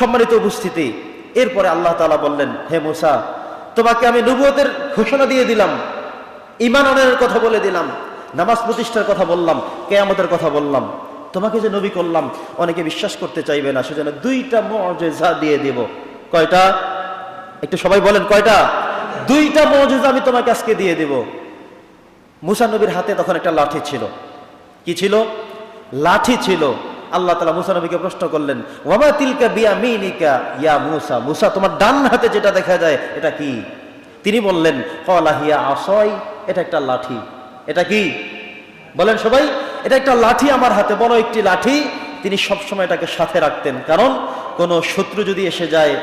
সম্মানিত উপস্থিতি। এরপরে আল্লাহ তাআলা বললেন, হে মুসা, তোমাকে আমি নবুয়তের ঘোষণা দিয়ে দিলাম ইমান আনয়নের কথা বলে দিলাম, নামাজ প্রতিষ্ঠার কথা বললাম, কেয়ামতের কথা বললাম। তোমাকে যে নবী করলাম, অনেকে বিশ্বাস করতে চাইবে না, সেজন্য দুইটা মজেজা দিয়ে দেব। কয়টা? একটু সবাই বলেন, কয়টা? দুইটা মজেজা আমি তোমাকে আজকে দিয়ে দেব। মুসা নবীর হাতে তখন একটা লাঠি ছিল। কি ছিল? লাঠি ছিল। আল্লাহ তালা মুসা নবীকে প্রশ্ন করলেন, ওয়ামা তিলকা বিয়া মিনিকা ইয়া মুসা? মুসা, তোমার ডান হাতে যেটা দেখা যায়, এটা কি? তিনি বললেন কলাহিয়া আসয় এটা একটা লাঠি। এটা কি? বলেন সবাই, এটা একটা লাঠি আমার হাতে, বড় একটি লাঠি। তিনি সবসময় এটাকে সাথে রাখতেন। কারণ, কোনো শত্রু যদি এসে যায়,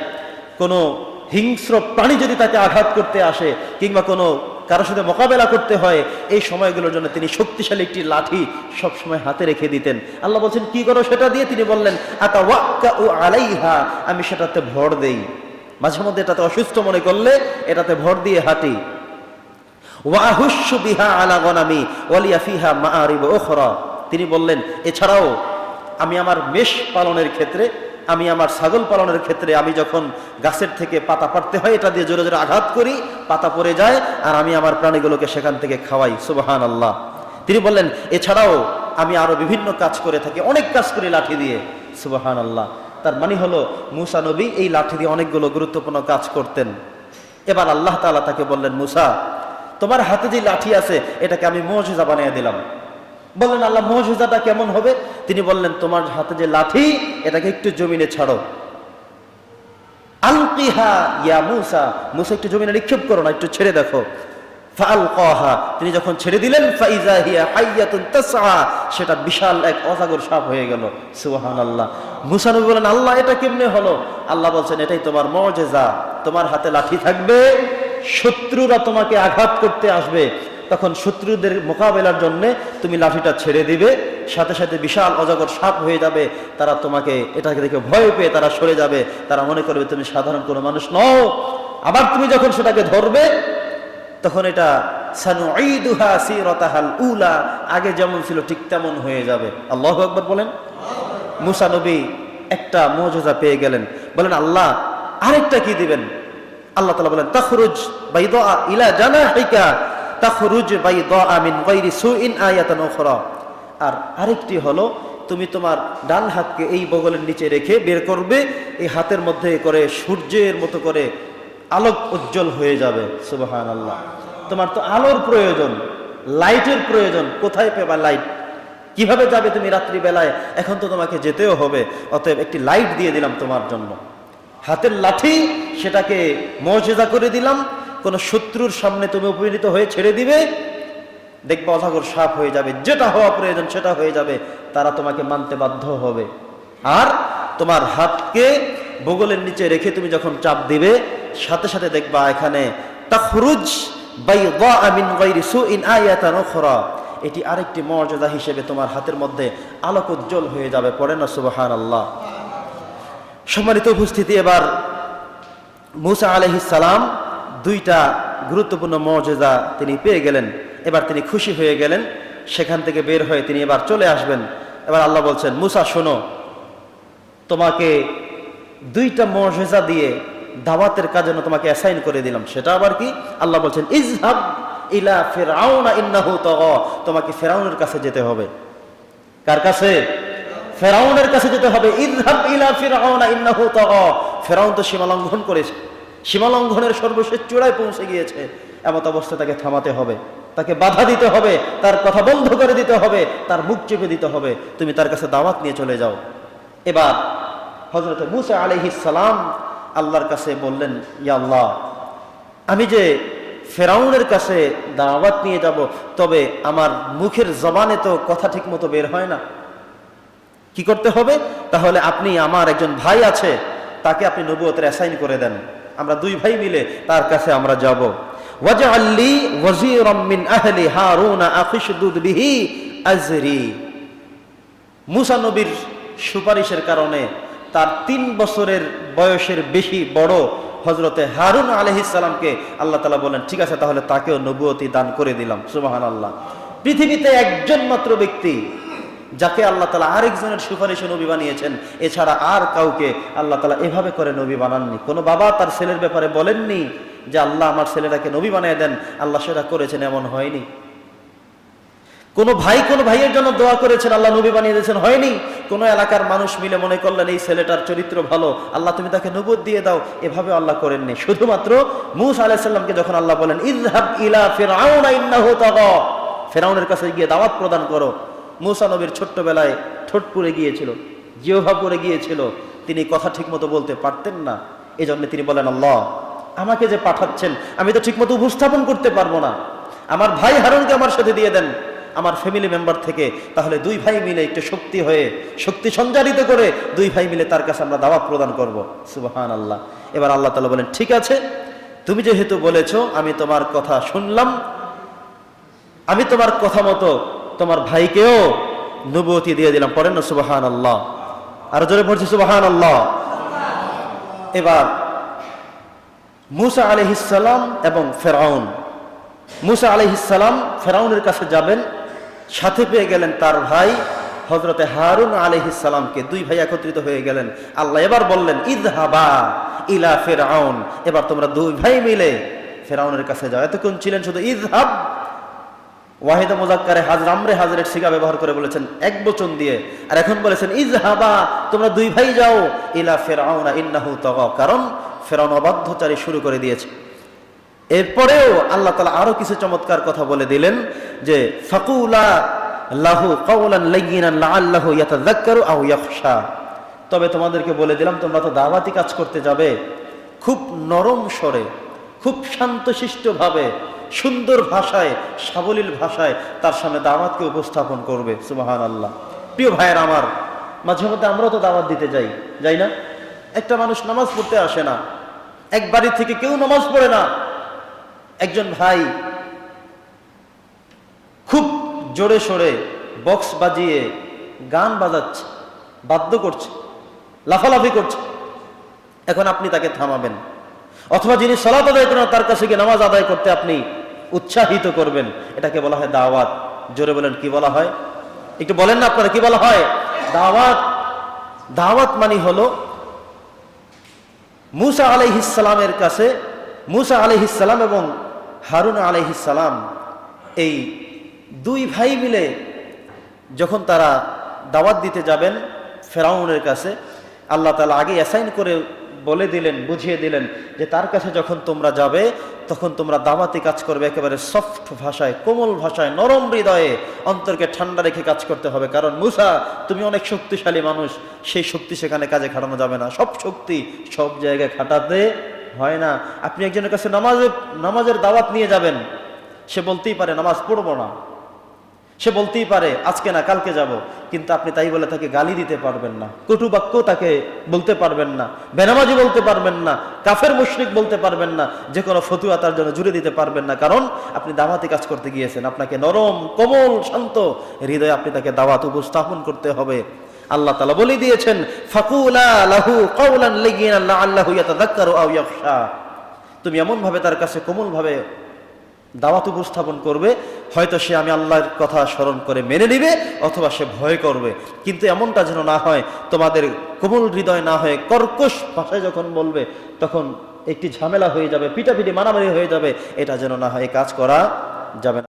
কোনো হিংস্র প্রাণী যদি তাকে আঘাত করতে আসে, কিংবা কোনো কারোর সাথে মোকাবেলা করতে হয়, এই সময়গুলোর জন্য তিনি শক্তিশালী একটি লাঠি সব সময় হাতে রেখে দিতেন। আল্লাহ বলছেন, কি করো সেটা দিয়ে? তিনি বললেন আতা ওয়াক্কা ও আলাইহা আমি সেটাতে ভর দেই। মাঝে মধ্যে এটাতে অসুস্থ মনে করলে এটাতে ভর দিয়ে হাঁটি। ওয়াহুস্য বিহা আলা গনামি, ওয়ালিয়া ফিহা মাআরিব উখরা তিনি বললেন, এছাড়াও আমি আমার মেষ পালনের ক্ষেত্রে আমি আমার ছাগল পালনের ক্ষেত্রে আমি যখন গাছের থেকে পাতা পাড়তে হয়, এটা দিয়ে জোরে জোরে আঘাত করি, পাতা পড়ে যায় আর আমি আমার প্রাণীগুলোকে সেখান থেকে খাওয়াই। সুবাহান আল্লাহ তিনি বললেন, এছাড়াও আমি আরও বিভিন্ন কাজ করে থাকি, অনেক কাজ করি লাঠি দিয়ে। সুবাহান আল্লাহ তার মানে হলো, মুসা নবী এই লাঠি দিয়ে অনেকগুলো গুরুত্বপূর্ণ কাজ করতেন। এবার আল্লাহ তাআলা তাকে বললেন, মুসা, তোমার হাতে যে লাঠি আছে, এটাকে আমি মজুজা বানিয়ে দিলাম। বললেন, আল্লাহ মজুজাটা কেমন হবে? তিনি বললেন, তোমার হাতে যে লাঠি, এটাকে একটু জমিনে ছাড়ো। আলকিহা ইয়া মুসা। মুসা, একটু জমিনে নিক্ষেপ করো না, একটু ছেড়ে দেখো। তিনি যখন ছেড়ে দিলেন সেটা বিশাল এক অজাগর সাপ হয়ে গেল। মুসা নবী বলেন আল্লাহ, এটা কেমনে হলো? আল্লাহ বলছেন, এটাই তোমার মুজিজা তোমার হাতে লাঠি থাকবে, শত্রুরা তোমাকে আঘাত করতে আসবে। তখন শত্রুদের মোকাবেলার জন্য তুমি লাঠিটা ছেড়ে দিবে। সাথে সাথে বিশাল অজগর সাপ হয়ে যাবে। তারা তোমাকে এটাকে দেখে ভয় পেয়ে তারা সরে যাবে। তারা মনে করবে, তুমি সাধারণ কোনো মানুষ নও। আবার তুমি যখন সেটাকে ধরবে, তখন এটা উলা। আগে যেমন ছিল, ঠিক তেমন হয়ে যাবে। আল্লাহ আকবার বলেন। মুসা নবী একটা মুজিজা পেয়ে গেলেন। বলেন, আল্লাহ, আরেকটা কি দিবেন? আল্লাহ তালা বলেন, তাখরুজ বাইদা ইলা জানাহিকা। তাখরুজ বাইদা মিন গায়রি সুইন উখরা। আর আরেকটি হলো, তুমি তোমার ডান হাতকে এই বগলের নিচে রেখে বের করবে, এই হাতের মধ্যে করে সূর্যের মতো করে আলোক উজ্জ্বল হয়ে যাবে। সুবহান আল্লাহ তোমার তো আলোর প্রয়োজন, লাইটের প্রয়োজন, কোথায় পেবা লাইট? কীভাবে যাবে তুমি রাত্রি বেলায় এখন তো তোমাকে যেতেও হবে, অতএব একটি লাইট দিয়ে দিলাম তোমার জন্য। হাতের লাঠি, সেটাকে মর্যাদা করে দিলাম কোন শত্রুর সামনে তুমি উপনীত হয়ে ছেড়ে দিবে, দেখবে অজাগর সাপ হয়ে যাবে, যেটা হওয়া প্রয়োজন সেটা হয়ে যাবে, তারা তোমাকে মানতে বাধ্য হবে। আর তোমার হাতকে বগলের নিচে রেখে তুমি যখন চাপ দিবে, সাথে সাথে দেখবা এখানে, তাখরুজ এটি আরেকটি মর্যাদা হিসেবে তোমার হাতের মধ্যে আলোক উজ্জ্বল হয়ে যাবে, পড়ে না, সুবহানাল্লাহ। সম্মানিত উপস্থিতি, এবার মুসা আলহিস সালাম দুইটা গুরুত্বপূর্ণ মর্যাদা তিনি পেয়ে গেলেন। এবার তিনি খুশি হয়ে গেলেন। সেখান থেকে বের হয়ে তিনি এবার চলে আসবেন। এবার আল্লাহ বলছেন, মুসা, শোনো, তোমাকে দুইটা মর্যাদা দিয়ে দাওয়াতের কাজে তোমাকে অ্যাসাইন করে দিলাম। সেটা আবার কি? আল্লাহ বলছেন ইজহাব ইলা ফিরআউনা ইন্নাহু তোমাকে ফেরাউনের কাছে যেতে হবে। কার কাছে? ফেরাউনের কাছে যেতে হবে। ইজহাব ইলা ফিরআউনা ইন্নাহু ফেরাউন তো সীমা লঙ্ঘন করেছে। সীমা লঙ্ঘনের সর্বশেষ চূড়ায় পৌঁছে গিয়েছে। এমত অবস্থায় তাকে থামাতে হবে। তাকে বাধা দিতে হবে। তার কথা বন্ধ করে দিতে হবে। তার মুখ চেপে দিতে হবে। তুমি তার কাছে দাওয়াত নিয়ে চলে যাও। এবার হজরত মুসা সালাম আল্লাহর কাছে বললেন, ইয়া আল্লাহ, আমি যে ফেরাউনের কাছে দাওয়াত নিয়ে যাব, তবে আমার মুখের জবানে তো কথা ঠিক মতো বের হয় না। কি করতে হবে? তাহলে আপনি আমার একজন ভাই আছে, তাকে আপনি নবুয়তের অ্যাসাইন করে দেন। আমরা দুই ভাই মিলে তার কাছে আমরা যাব। ওয়াজআল্লি ওয়াজিরাম মিন আহলি সুপারিশের কারণে তার তিন বছরের বয়সের বেশি বড় হজরতে হারুন আলহিসাল্লামকে আল্লাহ তালা বলেন ঠিক আছে, তাহলে তাকেও নবুয়তি দান করে দিলাম। সুবাহান আল্লাহ পৃথিবীতে একজন মাত্র ব্যক্তি যাকে আল্লাহ তালা আরেকজনের সুপারিশে নবী বানিয়েছেন, এছাড়া আর কাউকে আল্লাহ তালা এভাবে করে নবী বানাননি। কোনো বাবা তার ছেলের ব্যাপারে বলেননি যে, আল্লাহ আমার ছেলেটাকে নবী বানিয়ে দেন, আল্লাহ সেটা করেছেন, এমন হয়নি। কোনো ভাই কোনো ভাইয়ের জন্য দোয়া করেছেন, আল্লাহ নবী বানিয়ে দিয়েছেন, হয়নি। কোনো এলাকার মানুষ মিলে মনে করলেন, এই ছেলেটার চরিত্র ভালো, আল্লাহ তুমি তাকে নবুদ দিয়ে দাও। এভাবে আল্লাহ করেননি। শুধুমাত্র মুসা আলাইসাল্লামকে যখন আল্লাহ বলেন ইজহাব ইলা ফিরআউনা ফেরাউনের কাছে গিয়ে দাওয়াত প্রদান করো। মুসা নবীর ছোট্টবেলায় ঠোঁট পুড়ে গিয়েছিল, জিহ্বা পড়ে গিয়েছিল। তিনি কথা ঠিকমতো বলতে পারতেন না। এই জন্য তিনি বলেন, আল্লাহ, আমাকে যে পাঠাচ্ছেন, আমি তো ঠিকমতো উপস্থাপন করতে পারব না। আমার ভাই হারুনকে আমার সাথে দিয়ে দেন। আমার ফ্যামিলি মেম্বার থেকে তাহলে দুই ভাই মিলে একটু শক্তি হয়ে, শক্তি সঞ্চারিত করে দুই ভাই মিলে তার কাছে আমরা দাওয়াত প্রদান করব। সুবহান আল্লাহ এবার আল্লাহ তালা বলেন, ঠিক আছে, তুমি যেহেতু বলেছ, আমি তোমার কথা শুনলাম। আমি তোমার কথা মতো তোমার ভাইকেও নবতী দিয়ে দিলাম। পড়েন না সুবাহান আল্লাহ আর জোরে পড়ছি সুবাহান আল্লাহ এবার মুসা আলহিসাল্লাম এবং ফেরাউন। মুসা আলহিসাল্লাম ফেরাউনের কাছে যাবেন, সাথে পেয়ে গেলেন তার ভাই হজরতে হারুন আলহিসাল্লামকে দুই ভাই একত্রিত হয়ে গেলেন। আল্লাহ এবার বললেন ইদ হাবা ইলা ফেরাউন। এবার তোমরা দুই ভাই মিলে ফেরাউনের কাছে যাও। এতক্ষণ ছিলেন শুধু ইদহাব ওয়াহিদা মুজাক্কারে হাজর আমরে হাজরের সিগা ব্যবহার করে বলেছেন, এক বচন দিয়ে। আর এখন বলেছেন, ইজহাবা, তোমরা দুই ভাই যাও। ইলা ফেরাউনা ইন্নাহু তগ। কারণ ফেরাউন অবাধ্যচারী শুরু করে দিয়েছে। এরপরেও আল্লাহ তালা আরও কিছু চমৎকার কথা বলে দিলেন যে, ফাকুলা লাহু কাউলান লাইয়িনান লাআল্লাহু ইয়াতাযাক্কারু আও ইয়াখশা। তবে তোমাদেরকে বলে দিলাম, তোমরা তো দাওয়াতি কাজ করতে যাবে। খুব নরম স্বরে, খুব শান্তশিষ্টভাবে সুন্দর ভাষায়, সাবলীল ভাষায় তার সামনে দাওয়াতকে উপস্থাপন করবে সুবাহান আল্লাহ প্রিয় ভাইয়ের আমার, মাঝে মধ্যে আমরাও তো দাওয়াত দিতে যাই যাই না? একটা মানুষ নামাজ পড়তে আসে না, এক বাড়ি থেকে কেউ নামাজ পড়ে না। একজন ভাই খুব জোরে সোরে বক্স বাজিয়ে গান বাজাচ্ছে বাধ্য করছে, লাফালাফি করছে। এখন আপনি তাকে থামাবেন। অথবা যিনি সলাত আদায় করেন তার কাছে গিয়ে নামাজ আদায় করতে আপনি উৎসাহিত করবেন, এটাকে বলা হয় দাওয়াত। জোরে বলেন, কি বলা হয়? একটু বলেন না আপনারা, কি বলা হয়? দাওয়াত দাওয়াত মানে হলো মুসা আলাইহিসালামের কাছে, মুসা আলাইহিসালাম এবং হারুন আলাইহিসালাম এই দুই ভাই মিলে যখন তারা দাওয়াত দিতে যাবেন ফেরাউনের কাছে, আল্লাহ তালা আগে অ্যাসাইন করে বলে দিলেন, বুঝিয়ে দিলেন যে তার কাছে যখন তোমরা যাবে, তখন তোমরা দাওয়াতি কাজ করবে একেবারে সফট ভাষায়, কোমল ভাষায়, নরম হৃদয়ে অন্তরকে ঠান্ডা রেখে কাজ করতে হবে। কারণ মুসা, তুমি অনেক শক্তিশালী মানুষ, সেই শক্তি সেখানে কাজে খাটানো যাবে না। সব শক্তি সব জায়গায় খাটাতে হয় না। আপনি একজনের কাছে নামাজে নামাজের দাওয়াত নিয়ে যাবেন, সে বলতেই পারে, নামাজ পড়ব না। সে বলতেই পারে, আজকে না, কালকে যাব। কিন্তু আপনি তাই বলে তাকে গালি দিতে পারবেন না, কটু বাক্য তাকে বলতে পারবেন না, বেনামাজি বলতে পারবেন না, কাফের মুশরিক বলতে পারবেন না, যে কোনো ফতুয়া তার জন্য জুড়ে দিতে পারবেন না। কারণ আপনি দাওয়াতি কাজ করতে গিয়েছেন, আপনাকে নরম, কোমল, শান্ত হৃদয়ে আপনি তাকে দাওয়াত উপস্থাপন করতে হবে। আল্লাহ তালা বলে দিয়েছেন, ফাকুলা লাহু ইয়াতাযাক্কারু আও তুমি এমন ভাবে তার কাছে কোমল ভাবে দাওয়াত উপস্থাপন করবে, হয়তো সে আমি আল্লাহর কথা স্মরণ করে মেনে নিবে অথবা সে ভয় করবে। কিন্তু এমনটা যেন না হয়, তোমাদের কোমল হৃদয় না হয়ে কর্কশ ভাষায় যখন বলবে, তখন একটি ঝামেলা হয়ে যাবে, পিটাপিটি মারামারি হয়ে যাবে, এটা যেন না হয় কাজ করা যাবে না।